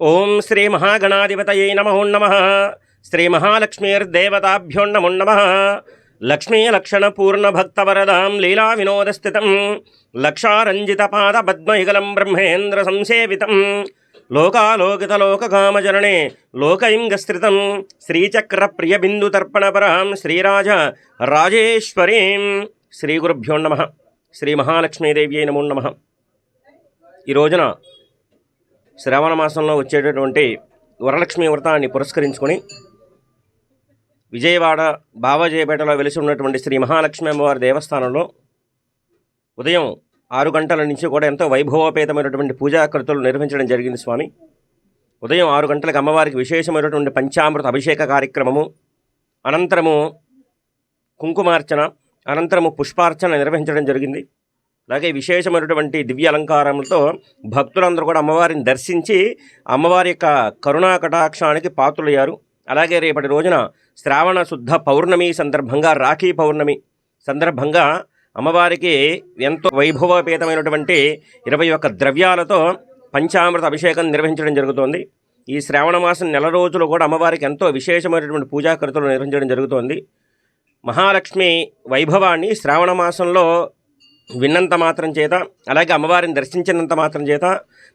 ఓం శ్రీ మహాగణాధిపతయే నమో నమ. శ్రీ మహాలక్ష్మీర్దేవతాభ్యో నమో నమ. లక్ష్మీ లీలా వినోదస్థితం లక్షారంజిత పాద పద్మయుగలం బ్రహ్మేంద్ర సంసేవితం. లోకాలోకితలోకకామజననే లోకయింగస్థితం శ్రీచక్ర ప్రియబిందుతర్పణపరాం శ్రీరాజ రాజేశ్వరీం. శ్రీ గురుభ్యో నమ. శ్రీ మహాలక్ష్మీదేవ్యై నమో నమ. ఈ రోజున శ్రావణ మాసంలో వచ్చేటటువంటి వరలక్ష్మి వ్రతాన్ని పురస్కరించుకొని విజయవాడ బావాజయపేటలో వెలిసి ఉన్నటువంటి శ్రీ మహాలక్ష్మి అమ్మవారి దేవస్థానంలో ఉదయం ఆరు గంటల నుంచి కూడా ఎంతో వైభవోపేతమైనటువంటి పూజాకృతులు నిర్వహించడం జరిగింది స్వామి. ఉదయం ఆరు గంటలకు అమ్మవారికి విశేషమైనటువంటి పంచామృత అభిషేక కార్యక్రమము అనంతరము కుంకుమార్చన అనంతరము పుష్పార్చన నిర్వహించడం జరిగింది. అలాగే విశేషమైనటువంటి దివ్య అలంకారంతో భక్తులందరూ కూడా అమ్మవారిని దర్శించి అమ్మవారి యొక్క కరుణా కటాక్షానికి పాత్రులయ్యారు. అలాగే రేపటి రోజున శ్రావణ శుద్ధ పౌర్ణమి సందర్భంగా రాఖీ పౌర్ణమి సందర్భంగా అమ్మవారికి ఎంతో వైభవపేతమైనటువంటి ఇరవై ఒక్క ద్రవ్యాలతో పంచామృత అభిషేకం నిర్వహించడం జరుగుతోంది. ఈ శ్రావణ మాసం నెల రోజులు కూడా అమ్మవారికి ఎంతో విశేషమైనటువంటి పూజాకృతులు నిర్వహించడం జరుగుతోంది. మహాలక్ష్మి వైభవాన్ని శ్రావణ మాసంలో విన్నంత మాత్రం చేత అలాగే అమ్మవారిని దర్శించినంత మాత్రం చేత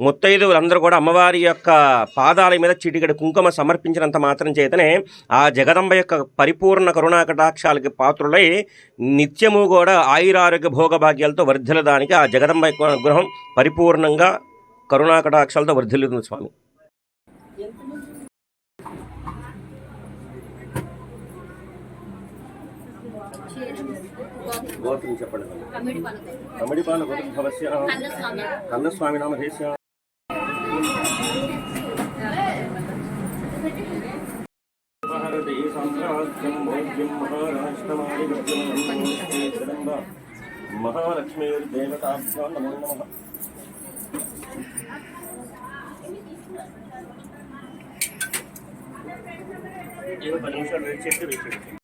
ముత్తైదువులందరూ కూడా అమ్మవారి యొక్క పాదాల మీద చిటికడి కుంకుమ సమర్పించినంత మాత్రం చేతనే ఆ జగదంబ యొక్క పరిపూర్ణ కరుణా కటాక్షాలకి పాత్రులై నిత్యము కూడా ఆయురారోగ్య భోగభాగ్యాలతో వర్ధిల్లడానికి ఆ జగదంబ యొక్క అనుగ్రహం పరిపూర్ణంగా కరుణా కటాక్షాలతో వర్ధిల్లుతుంది స్వామి. గోత్రం చెప్పండి. కమిడిపాల గోత్రభవస్య కన్నస్వామి. నామధేస్య భారతీ సామ్రాజ్యం భోగ్యం మహారాష్ట్రమాధిపత్యం మహాలక్ష్మీర్దేవతాభ్యో నమో నమః. పది నిమిషాలు వెయిట్ చేసి వెయిట్ చేయండి.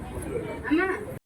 妈妈。